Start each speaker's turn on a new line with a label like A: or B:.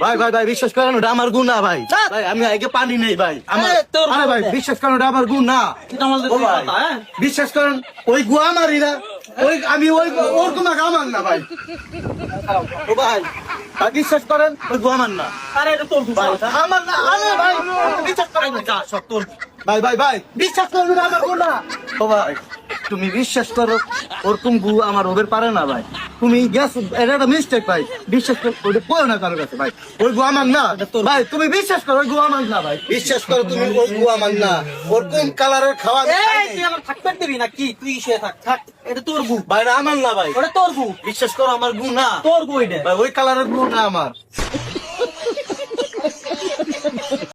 A: ভাই ভাই ভাই বিশ্বাস করেন ওটা আমার গুণ না ভাই। ভাই আমি আগে পানি নেই ভাই। আমার
B: এ, তোর
A: আরে ভাই বিশ্বাস করেন ওটা আমার গুণ না।
B: এটা আমাদের
A: ও ভাই
B: কথা, হ্যাঁ?
A: বিশ্বাস করেন ওই গুয়া মারি না। ওই আমি ওই ওর আমার না ভাই। ও ভাই ভাই বিশ্বাস করেন ওই গুয়া আমার না।
B: আরে এটা তোর
A: আমার না আরে ভাই বিশ্বাস করেন না সব তোর ভাই ভাই ভাই। বিশ্বাস করেন ওটা আমার না ও ভাই তুমি বিশ্বাস করো ওরকম গু আমার ওদের পারে না ভাই। তুমি গ্যাস এটা একটা মিস্টেক ভাই। বিশ্বাস করো ওটা না কারোর কাছে ভাই। ওই গু আমার না। ভাই তুমি বিশ্বাস করো ওই গু আমার না ভাই। বিশ্বাস করো তুমি ওই গু আমার না। ওরকম কালারের খাওয়া।
B: তুই আমার থাকতে দিবি না কি? তুই শুয়ে থাক থাক। এটা তোর গু।
A: ভাই আমার না ভাই।
B: ওটা তোর গু।
A: বিশ্বাস করো আমার গু না।
B: তোর গু এটা।
A: ভাই ওই কালারের গু না আমার।